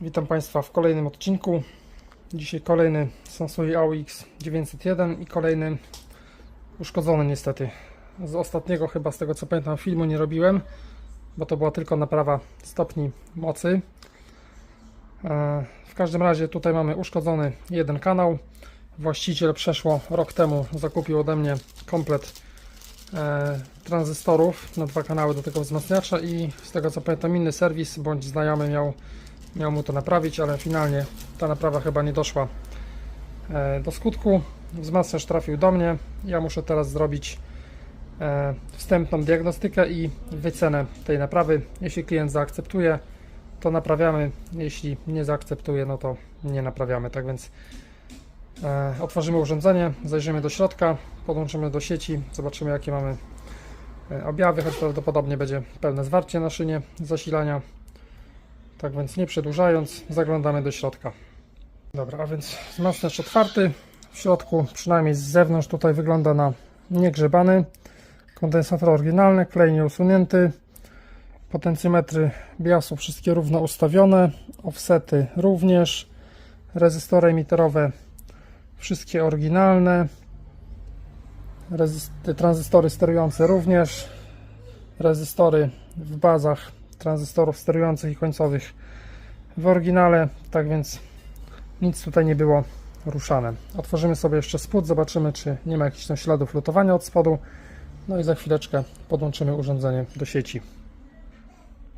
Witam Państwa w kolejnym odcinku. Dzisiaj kolejny Samsung AUX 901 i kolejny uszkodzony niestety. Z ostatniego chyba z tego co pamiętam filmu nie robiłem, bo to była tylko naprawa stopni mocy. E, W każdym razie tutaj mamy uszkodzony jeden kanał. Właściciel przeszło rok temu zakupił ode mnie komplet e, tranzystorów na dwa kanały do tego wzmacniacza i z tego co pamiętam inny serwis bądź znajomy miał, miał mu to naprawić, ale finalnie ta naprawa chyba nie doszła e, do skutku. Wzmacniacz trafił do mnie. Ja muszę teraz zrobić e, wstępną diagnostykę i wycenę tej naprawy. Jeśli klient zaakceptuje, to naprawiamy. Jeśli nie zaakceptuje, no to nie naprawiamy. Tak więc e, otworzymy urządzenie, zajrzymy do środka, podłączymy do sieci, zobaczymy jakie mamy objawy, choć prawdopodobnie będzie pełne zwarcie na szynie zasilania. Tak więc nie przedłużając, zaglądamy do środka. Dobra, a więc wzmacniacz otwarty. W środku, przynajmniej z zewnątrz, tutaj wygląda na niegrzebany. Kondensator oryginalny, klej nieusunięty. Potencjometry biasu wszystkie równo ustawione. Offsety również. Rezystory emiterowe wszystkie oryginalne. Rezyst- tranzystory sterujące również. Rezystory w bazach tranzystorów sterujących i końcowych w oryginale, tak więc nic tutaj nie było ruszane. Otworzymy sobie jeszcze spód, zobaczymy czy nie ma jakichś tam śladów lutowania od spodu. No i za chwileczkę podłączymy urządzenie do sieci.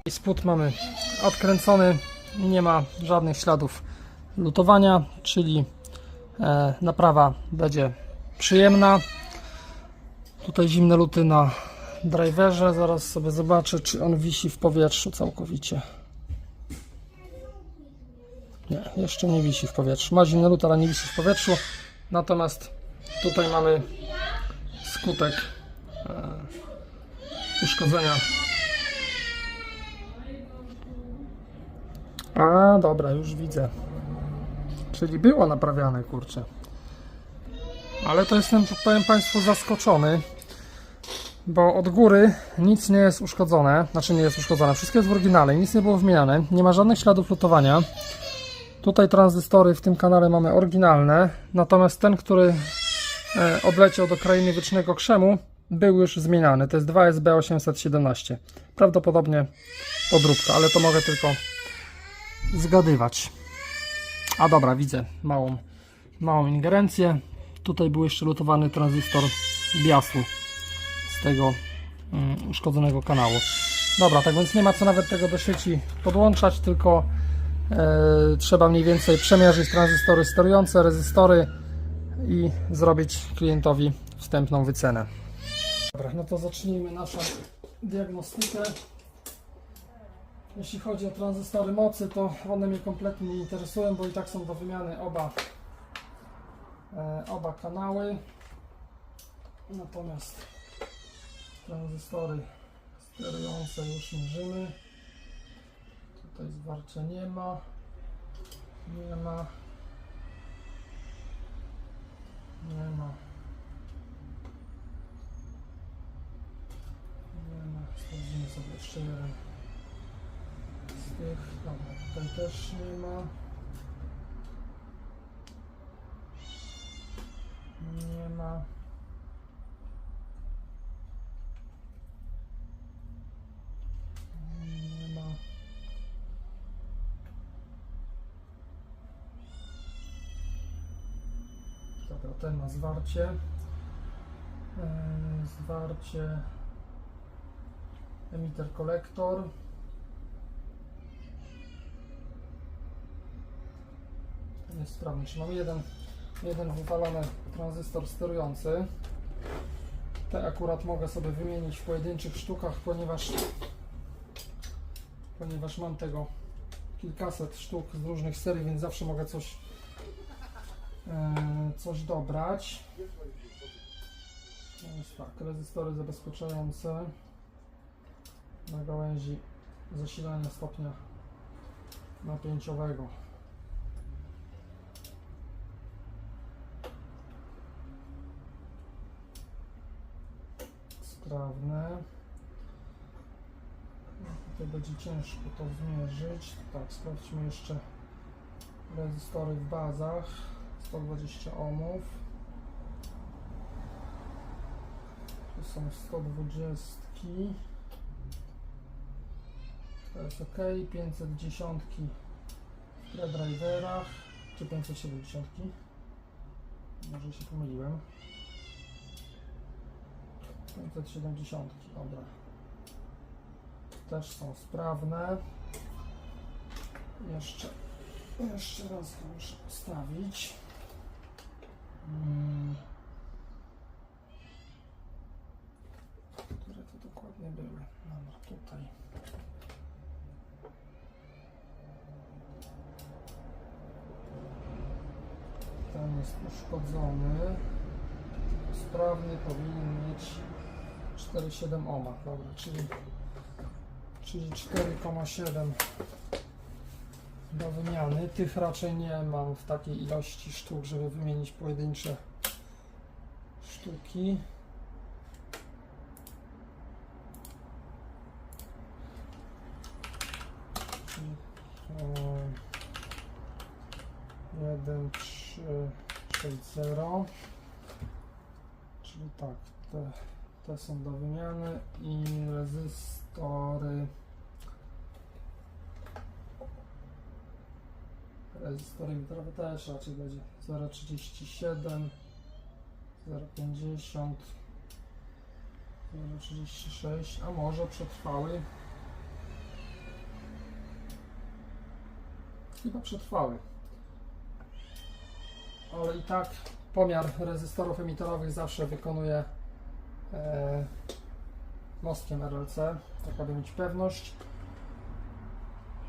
I spód mamy odkręcony, nie ma żadnych śladów lutowania, czyli e, naprawa będzie przyjemna. Tutaj zimne luty na driverze, zaraz sobie zobaczę czy on wisi w powietrzu całkowicie. Nie, jeszcze nie wisi w powietrzu. Ma zimny lód, ale nie wisi w powietrzu. Natomiast tutaj mamy skutek e, uszkodzenia. A, dobra, już widzę. Czyli było naprawiane, kurczę. Ale to jestem, powiem Państwu, zaskoczony, bo od góry nic nie jest uszkodzone. Znaczy nie jest uszkodzone, wszystko jest w oryginale, nic nie było wymieniane. Nie ma żadnych śladów lutowania. Tutaj tranzystory w tym kanale mamy oryginalne, natomiast ten, który e, odleciał do krainy wiecznego krzemu, był już zmieniany. To jest 2SB817. Prawdopodobnie podróbka, ale to mogę tylko zgadywać. A dobra, widzę małą, małą ingerencję. Tutaj był jeszcze lutowany tranzystor biasu z tego mm, uszkodzonego kanału. Dobra, tak więc nie ma co nawet tego do sieci podłączać, tylko e, trzeba mniej więcej przemierzyć tranzystory sterujące, rezystory i zrobić klientowi wstępną wycenę. Dobra, no to zacznijmy naszą diagnostykę. Jeśli chodzi o tranzystory mocy, to one mnie kompletnie nie interesują, bo i tak są do wymiany oba, e, oba kanały. Natomiast tranzystory sterujące już mierzymy. Tutaj zwarcia nie ma. Nie ma. Nie ma. Nie ma. Sprawdzimy sobie jeszcze jeden z tych. Dobra, tutaj też nie ma. Nie ma. Nie ma. Ten ma zwarcie. Eee, Zwarcie. Emitter kolektor. Jest sprawny. Czy mamy jeden, jeden wywalony tranzystor sterujący. Te akurat mogę sobie wymienić w pojedynczych sztukach, ponieważ ponieważ mam tego kilkaset sztuk z różnych serii, więc zawsze mogę coś e, coś dobrać. Więc tak, rezystory zabezpieczające na gałęzi zasilania stopnia napięciowego. Sprawne. To będzie ciężko to zmierzyć. Tak, sprawdźmy jeszcze rezystory w bazach. 120 ohmów. Tu są 120. To jest ok. 510 w predriverach. Czy 570? Może się pomyliłem. 570, dobra. Też są sprawne. Jeszcze, jeszcze raz to muszę postawić. Które to dokładnie były? Dobra, tutaj. Ten jest uszkodzony. Sprawny powinien mieć 4,7 ohma, dobra, czyli, czyli 4,7 do wymiany. Tych raczej nie mam w takiej ilości sztuk, żeby wymienić pojedyncze sztuki. 1, 3, 6, 0. Czyli tak, te, te są do wymiany i rezystory. Rezystory witrowe też raczej będzie 0,37, 0,50, 0,36, a może przetrwały. Chyba przetrwały. Ale i tak pomiar rezystorów emitorowych zawsze wykonuję e, mostkiem RLC, tak aby mieć pewność.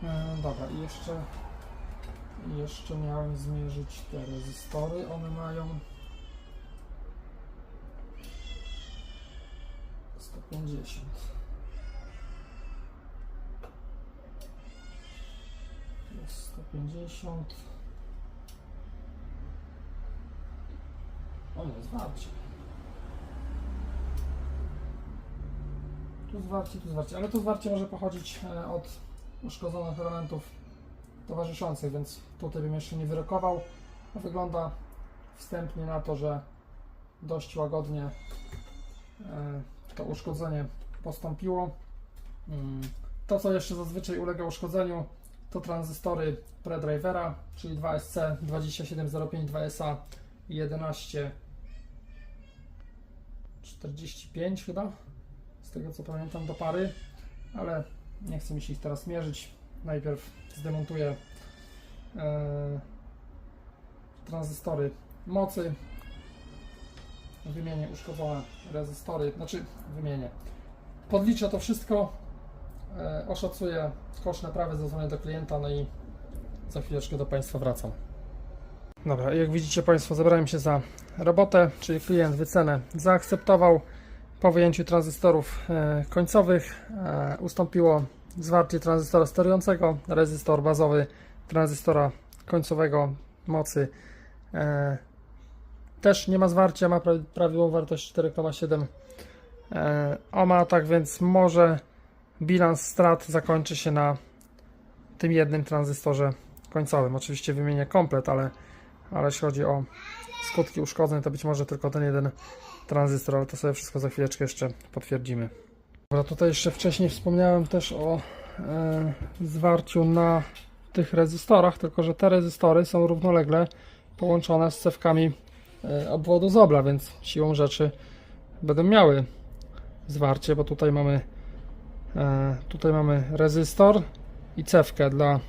E, dobra, i jeszcze, jeszcze miałem zmierzyć te rezystory. One mają 150. Tu Jest 150. O nie, zwarcie. Tu zwarcie, tu zwarcie, ale tu zwarcie może pochodzić e, od uszkodzonych elementów towarzyszących, więc tutaj bym jeszcze nie wyrokował. Wygląda wstępnie na to, że dość łagodnie e, to uszkodzenie postąpiło. Mm, To, co jeszcze zazwyczaj ulega uszkodzeniu, to tranzystory predrivera, czyli 2SC 2705 2SA i 11 45 chyba, z tego co pamiętam do pary, ale nie chcę mi się ich teraz mierzyć. Najpierw zdemontuję e, tranzystory mocy, wymienię uszkodzone rezystory, znaczy wymienię. Podliczę to wszystko, e, oszacuję koszt naprawy, zadzwonię do klienta, no i za chwileczkę do Państwa wracam. Dobra, jak widzicie Państwo, zabrałem się za robotę, czyli klient wycenę zaakceptował. Po wyjęciu tranzystorów e, końcowych e, ustąpiło zwarcie tranzystora sterującego, rezystor bazowy tranzystora końcowego mocy e, też nie ma zwarcia, ma pra- prawidłową wartość 4,7 e, ohma, tak więc może bilans strat zakończy się na tym jednym tranzystorze końcowym. Oczywiście wymienię komplet, ale, ale jeśli chodzi o skutki uszkodzeń, to być może tylko ten jeden tranzystor, ale to sobie wszystko za chwileczkę jeszcze potwierdzimy. Dobra, tutaj jeszcze wcześniej wspomniałem też o e, zwarciu na tych rezystorach, tylko że te rezystory są równolegle połączone z cewkami e, obwodu Zobla, więc siłą rzeczy będą miały zwarcie, bo tutaj mamy e, tutaj mamy rezystor i cewkę dla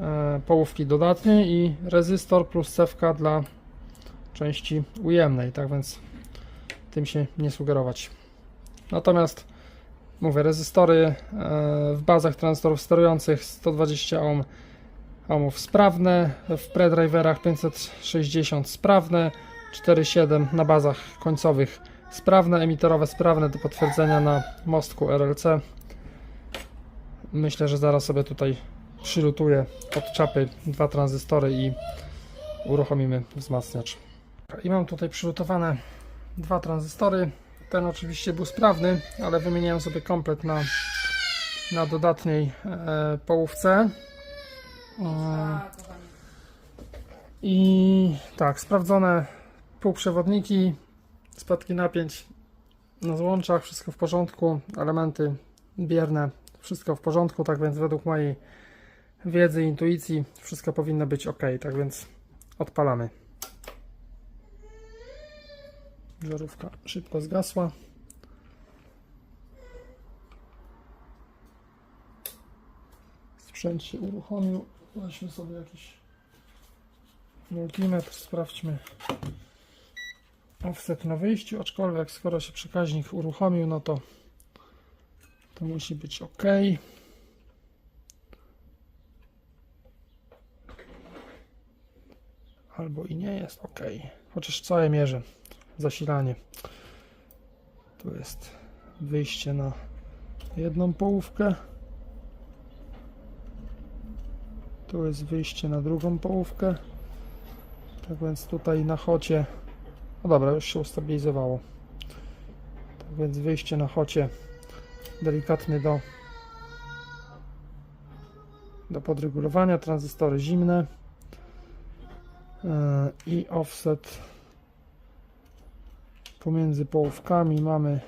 e, połówki dodatniej i rezystor plus cewka dla części ujemnej, tak więc tym się nie sugerować. Natomiast mówię, rezystory e, w bazach tranzystorów sterujących 120 ohm ohmów sprawne, w predriverach 560 sprawne, 4.7 na bazach końcowych sprawne, emitorowe sprawne do potwierdzenia na mostku RLC. Myślę, że zaraz sobie tutaj przylutuję od czapy dwa tranzystory i uruchomimy wzmacniacz. I mam tutaj przylutowane dwa tranzystory. Ten oczywiście był sprawny, ale wymieniałem sobie komplet na na dodatniej e, połówce. E, I tak, sprawdzone półprzewodniki, spadki napięć na złączach, wszystko w porządku, elementy bierne, wszystko w porządku, tak więc według mojej wiedzy, intuicji wszystko powinno być ok, tak więc odpalamy. Żarówka szybko zgasła. Sprzęt się uruchomił. Weźmy sobie jakiś multimetr, sprawdźmy offset na wyjściu, aczkolwiek skoro się przekaźnik uruchomił, no to to musi być ok. Albo i nie jest ok. Chociaż całe mierzę. Zasilanie. Tu jest wyjście na jedną połówkę. Tu jest wyjście na drugą połówkę. Tak więc tutaj na chocie. No dobra, już się ustabilizowało. Tak więc wyjście na chocie delikatny do do podregulowania, tranzystory zimne Yy, i offset pomiędzy połówkami mamy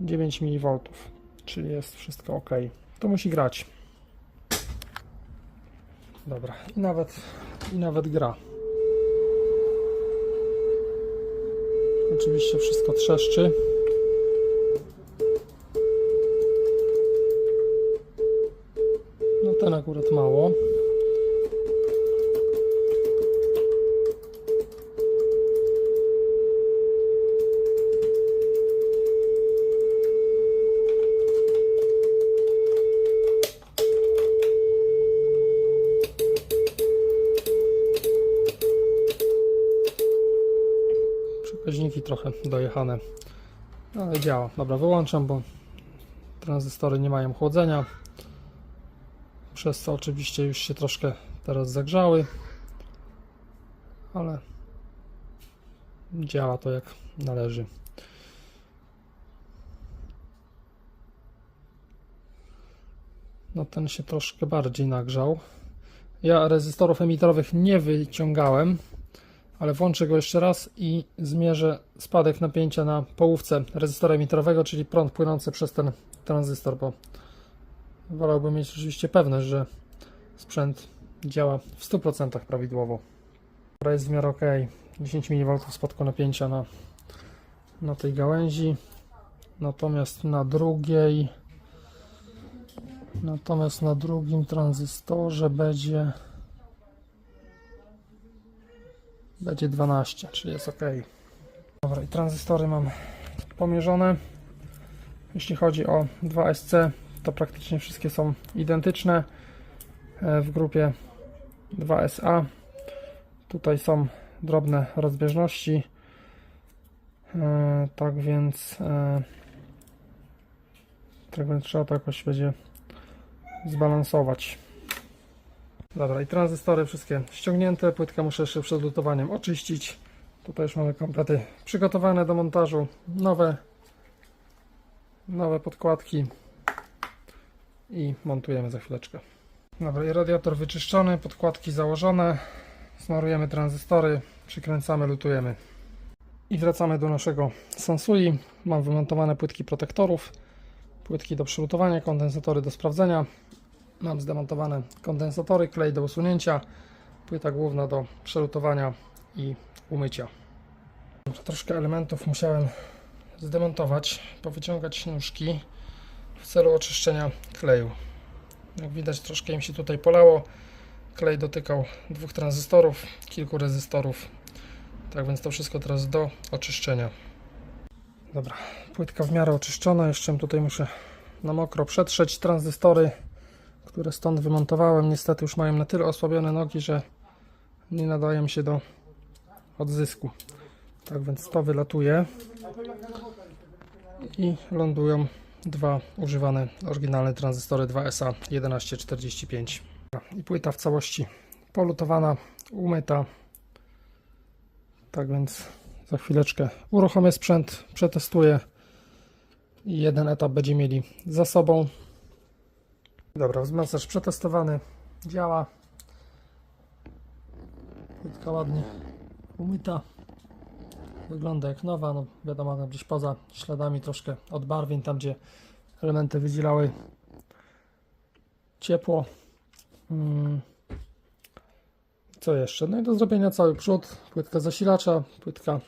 9 mV, czyli jest wszystko ok. To musi grać. Dobra, i nawet, i nawet gra. Oczywiście wszystko trzeszczy. No ten akurat mało. Dojechane, No, ale działa. Dobra, wyłączam, bo tranzystory nie mają chłodzenia. Przez co oczywiście już się troszkę teraz zagrzały, ale działa to jak należy. No ten się troszkę bardziej nagrzał. Ja rezystorów emitorowych nie wyciągałem, ale włączę go jeszcze raz i zmierzę spadek napięcia na połówce rezystora emitorowego, czyli prąd płynący przez ten tranzystor, bo wolałbym mieć oczywiście pewność, że sprzęt działa w 100% prawidłowo. Dobra, jest w miarę ok. 10 mV spadku napięcia na, na tej gałęzi. Natomiast na drugiej natomiast na drugim tranzystorze będzie będzie 12, czyli jest ok. Dobra, i tranzystory mam pomierzone. Jeśli chodzi o 2SC, to praktycznie wszystkie są identyczne e, w grupie 2SA. Tutaj są drobne rozbieżności. E, Tak więc e, tak więc trzeba to jakoś będzie zbalansować. Dobra, i tranzystory wszystkie ściągnięte. Płytkę muszę jeszcze przed lutowaniem oczyścić. Tutaj już mamy komplety przygotowane do montażu. Nowe, nowe podkładki i montujemy za chwileczkę. Dobra, i radiator wyczyszczony, podkładki założone. Smarujemy tranzystory, przykręcamy, lutujemy. I wracamy do naszego Sansui. Mam wymontowane płytki protektorów, płytki do przylutowania, kondensatory do sprawdzenia. Mam zdemontowane kondensatory, klej do usunięcia, płyta główna do przelutowania i umycia. Troszkę elementów musiałem zdemontować, powyciągać nóżki w celu oczyszczenia kleju. Jak widać troszkę im się tutaj polało. Klej dotykał dwóch tranzystorów, kilku rezystorów. Tak więc to wszystko teraz do oczyszczenia. Dobra, płytka w miarę oczyszczona. Jeszcze tutaj muszę na mokro przetrzeć tranzystory które stąd wymontowałem, niestety już mają na tyle osłabione nogi, że nie nadają się do odzysku. Tak więc to wylatuje i lądują dwa używane oryginalne tranzystory 2SA 1145 i płyta w całości polutowana, umyta. Tak więc za chwileczkę uruchomię sprzęt, przetestuję i jeden etap będzie mieli za sobą. Dobra, wzmacniacz przetestowany, działa. Płytka ładnie umyta. Wygląda jak nowa, no wiadomo, tam gdzieś poza śladami troszkę odbarwień, tam gdzie elementy wydzielały ciepło. Mm. Co jeszcze? No i do zrobienia cały przód, płytka zasilacza, płytka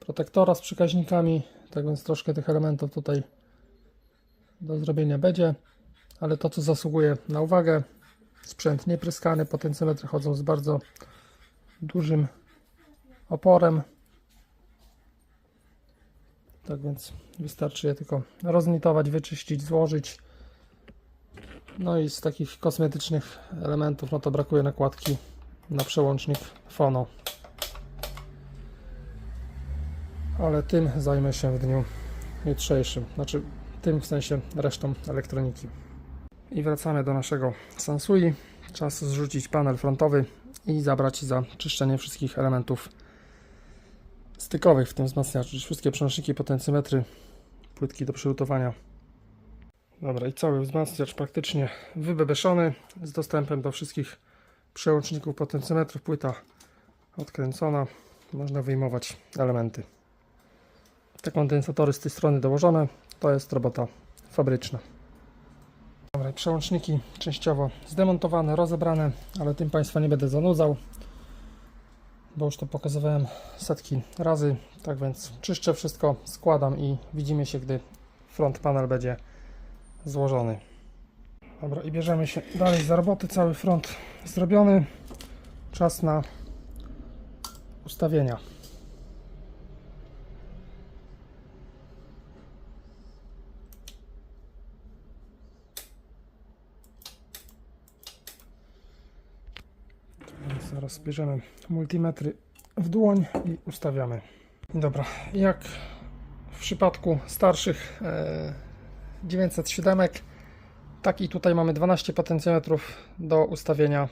protektora z przekaźnikami, tak więc troszkę tych elementów tutaj do zrobienia będzie, ale to co zasługuje na uwagę, sprzęt niepryskany, potencjometry chodzą z bardzo dużym oporem, tak więc wystarczy je tylko roznitować, wyczyścić, złożyć. No i z takich kosmetycznych elementów, no to brakuje nakładki na przełącznik Fono. Ale tym zajmę się w dniu jutrzejszym. Znaczy, tym w sensie resztą elektroniki. I wracamy do naszego Sansui. Czas zrzucić panel frontowy i zabrać za czyszczenie wszystkich elementów stykowych w tym wzmacniaczu, czyli wszystkie przełączniki, potencjometry, płytki do przylutowania. Dobra, i cały wzmacniacz praktycznie wybebeszony z dostępem do wszystkich przełączników, potencjometrów, płyta odkręcona, można wyjmować elementy. Te kondensatory z tej strony dołożone, to jest robota fabryczna. Dobra, przełączniki częściowo zdemontowane, rozebrane, ale tym Państwa nie będę zanudzał, bo już to pokazywałem setki razy. Tak więc czyszczę wszystko, składam i widzimy się, gdy front panel będzie złożony. Dobra, i bierzemy się dalej za roboty. Cały front zrobiony. Czas na ustawienia. Więc Zaraz bierzemy multimetry w dłoń i ustawiamy. Dobra, jak w przypadku starszych e, 907, tak i tutaj mamy 12 potencjometrów do ustawienia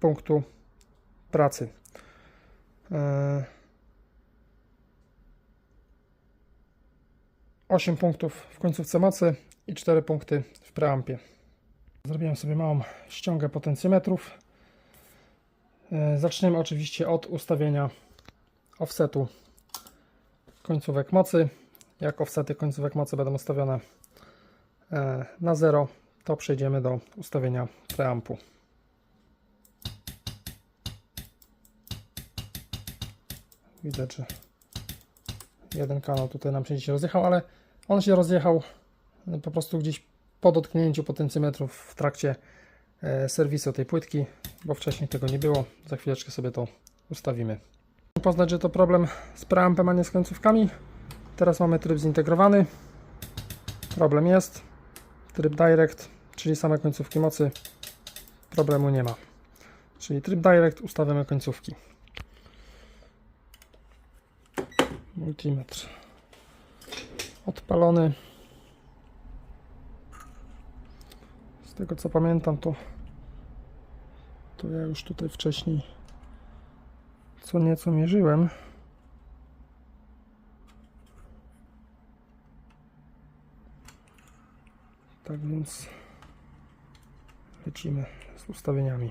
punktu pracy. E, 8 punktów w końcówce mocy i 4 punkty w preampie. Zrobiłem sobie małą ściągę potencjometrów. E, Zaczniemy oczywiście od ustawienia offsetu końcówek mocy. Jak offsety końcówek mocy będą ustawione e, na 0, to przejdziemy do ustawienia preampu. Widać, że jeden kanał tutaj nam się rozjechał, ale on się rozjechał e, po prostu gdzieś po dotknięciu potencjometrów w trakcie e, serwisu tej płytki, bo wcześniej tego nie było. Za chwileczkę sobie to ustawimy. Poznać, że to problem z preampem, a nie z końcówkami. Teraz mamy tryb zintegrowany. Problem jest. Tryb direct, czyli same końcówki mocy. Problemu nie ma. Czyli tryb direct ustawiamy końcówki. Multimetr odpalony. Z tego co pamiętam, to, to ja już tutaj wcześniej co nieco mierzyłem. Tak więc lecimy z ustawieniami.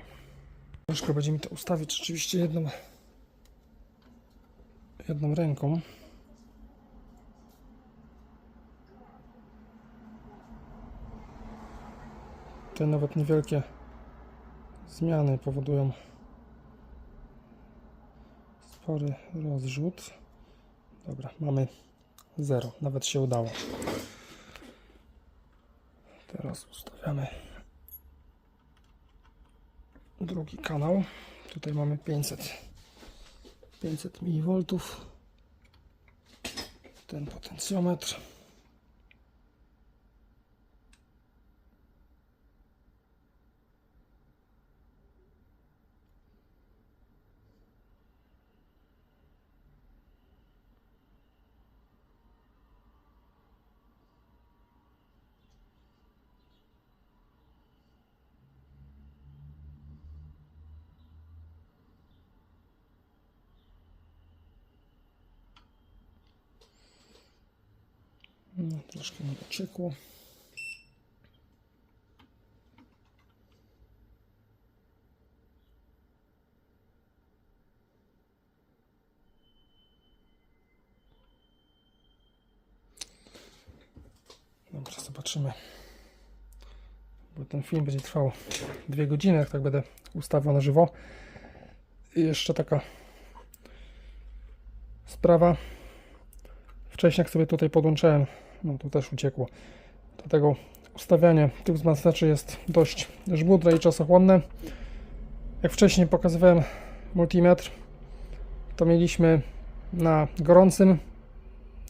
Troszkę będzie mi to ustawić rzeczywiście jedną, jedną ręką. Te nawet niewielkie zmiany powodują spory rozrzut. Dobra, mamy 0, nawet się udało. Teraz ustawiamy drugi kanał. Tutaj mamy 500 500 mV. Ten potencjometr. No, troszkę mi dociekło. Dobra, zobaczymy. Bo ten film będzie trwał dwie godziny, jak tak będę ustawiał na żywo. I jeszcze taka sprawa. Wcześniej jak sobie tutaj podłączałem, no to też uciekło. Dlatego ustawianie tych wzmacniaczy jest dość żmudne i czasochłonne. Jak wcześniej pokazywałem multimetr, to mieliśmy na gorącym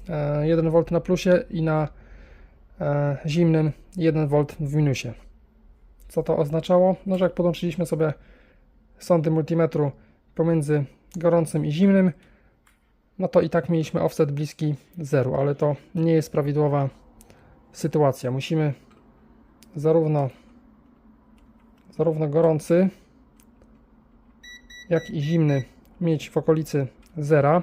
e, 1 V na plusie i na e, zimnym 1 V w minusie. Co to oznaczało? No, że jak podłączyliśmy sobie sondy multimetru pomiędzy gorącym i zimnym, no to i tak mieliśmy offset bliski zeru, ale to nie jest prawidłowa sytuacja. Musimy zarówno, zarówno gorący, jak i zimny mieć w okolicy zera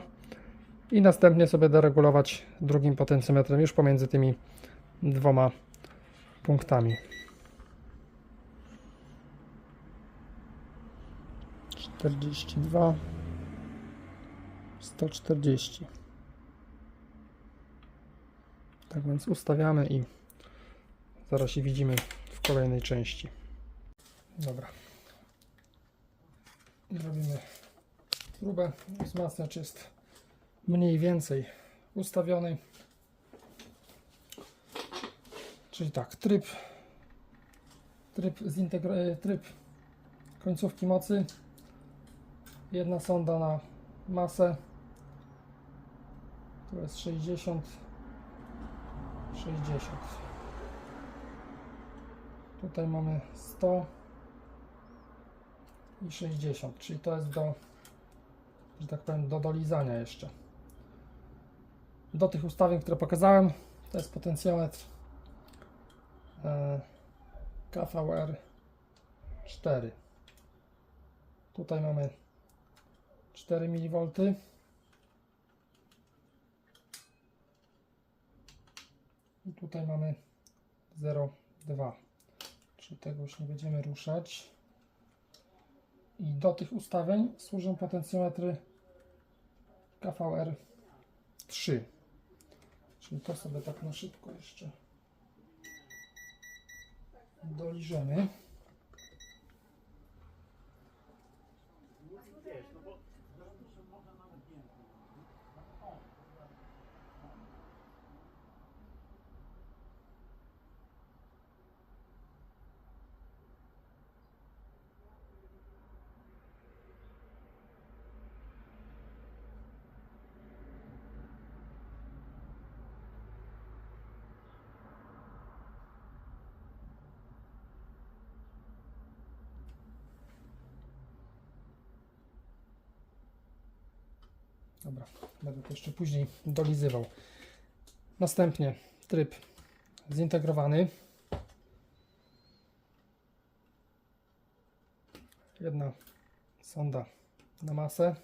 i następnie sobie deregulować drugim potencjometrem już pomiędzy tymi dwoma punktami. 42 140 tak więc ustawiamy i zaraz się widzimy w kolejnej części dobra robimy próbę wzmacniacz jest mniej więcej ustawiony czyli tak tryb tryb, tryb końcówki mocy jedna sonda na masę to jest 60 60 tutaj mamy 100 i 60 czyli to jest do że tak powiem do dolizania jeszcze. Do tych ustawień, które pokazałem to jest potencjometr e, KVR 4 tutaj mamy 4 mV. I tutaj mamy 0,2. Czyli tego już nie będziemy ruszać. I do tych ustawień służą potencjometry KVR 3. Czyli to sobie tak na szybko jeszcze doliżemy. Dobra, będę to jeszcze później dolizywał. Następnie tryb zintegrowany. Jedna sonda na masę,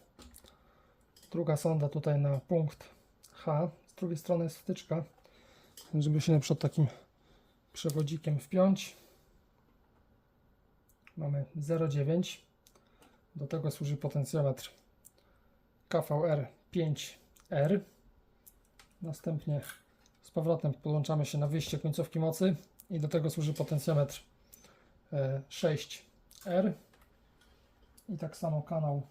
druga sonda tutaj na punkt H. Z drugiej strony jest wtyczka, żeby się na przykład takim przewodzikiem wpiąć. Mamy 0,9. Do tego służy potencjometr KVR 5R. Następnie z powrotem podłączamy się na wyjście końcówki mocy i do tego służy potencjometr e, 6R. I tak samo kanał.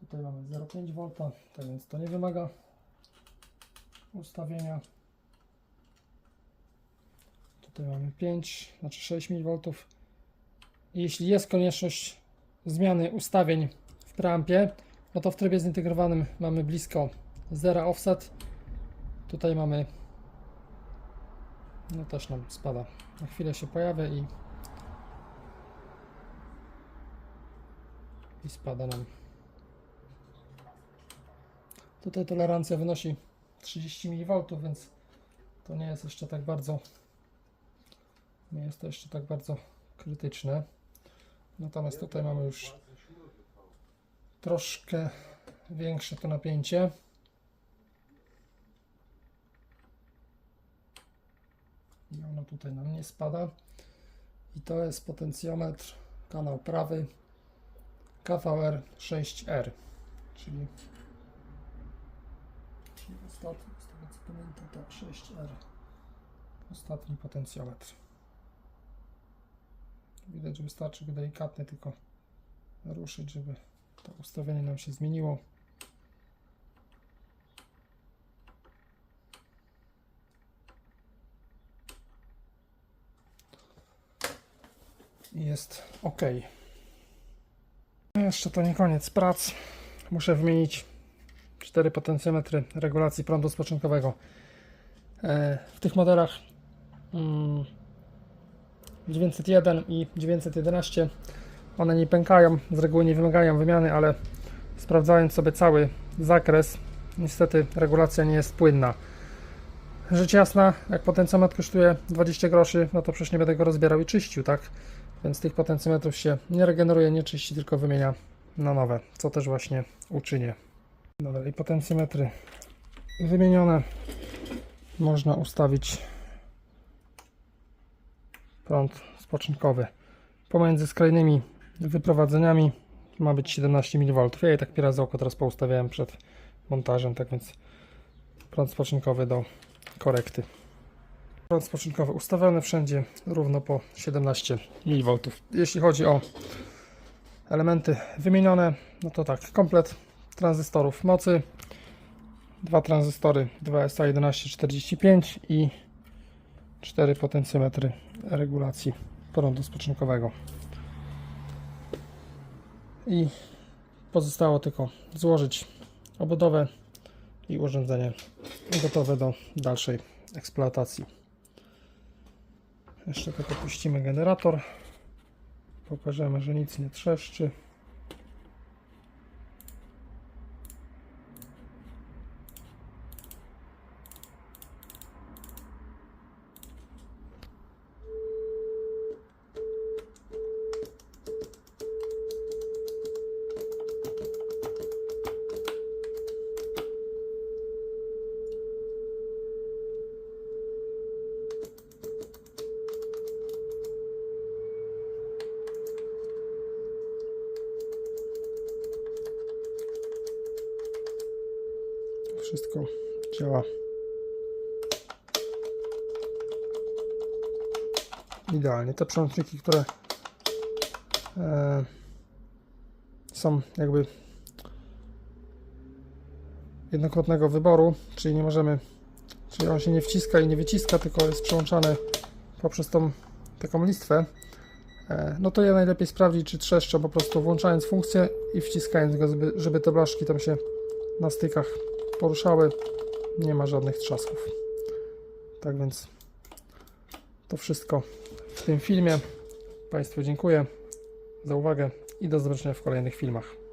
Tutaj mamy 0,5 V, tak więc to nie wymaga ustawienia. Tutaj mamy 5, znaczy 6 mV. Jeśli jest konieczność zmiany ustawień w preampie, no to w trybie zintegrowanym mamy blisko 0 offset. Tutaj mamy, no też nam spada. Na chwilę się pojawia i, i spada nam. Tutaj tolerancja wynosi 30 mV, więc to nie jest jeszcze tak bardzo nie jest to jeszcze tak bardzo krytyczne. Natomiast tutaj mamy już troszkę większe to napięcie. I ono tutaj nam nie spada. I to jest potencjometr, kanał prawy KVR 6R, czyli, czyli ostatni, z tego co pamiętam, tak, 6R. Ostatni potencjometr. Widać, że wystarczy go delikatnie tylko ruszyć, żeby to ustawienie nam się zmieniło. Jest ok. Jeszcze to nie koniec prac. Muszę wymienić 4 potencjometry regulacji prądu spoczynkowego. E, W tych modelach mm, 901 i 911 one nie pękają, z reguły nie wymagają wymiany, ale sprawdzając sobie cały zakres, niestety regulacja nie jest płynna. Rzecz jasna, jak potencjometr kosztuje 20 groszy, no to przecież nie będę go rozbierał i czyścił, tak? Więc tych potencjometrów się nie regeneruje, nie czyści, tylko wymienia na nowe, co też właśnie uczynię. No dalej, potencjometry wymienione. Można ustawić prąd spoczynkowy. Pomiędzy skrajnymi wyprowadzeniami ma być 17 mV. Ja je tak pierwszy oko teraz poustawiałem przed montażem, tak więc prąd spoczynkowy do korekty. Prąd spoczynkowy ustawiony wszędzie równo po 17 mV. Jeśli chodzi o elementy wymienione, no to tak, komplet tranzystorów mocy, dwa tranzystory 2SA1145 i cztery potencjometry regulacji prądu spoczynkowego. I pozostało tylko złożyć obudowę i urządzenie gotowe do dalszej eksploatacji. Jeszcze tylko puścimy generator. Pokażemy, że nic nie trzeszczy. Wszystko działa idealnie. Te przełączniki, które e, są jakby jednokrotnego wyboru, czyli nie możemy, czyli on się nie wciska i nie wyciska, tylko jest przełączany poprzez tą taką listwę. E, no to je najlepiej sprawdzić, czy trzeszczą po prostu włączając funkcję i wciskając go, żeby, żeby te blaszki tam się na stykach poruszały. Nie ma żadnych trzasków. Tak więc to wszystko w tym filmie. Państwu dziękuję za uwagę i do zobaczenia w kolejnych filmach.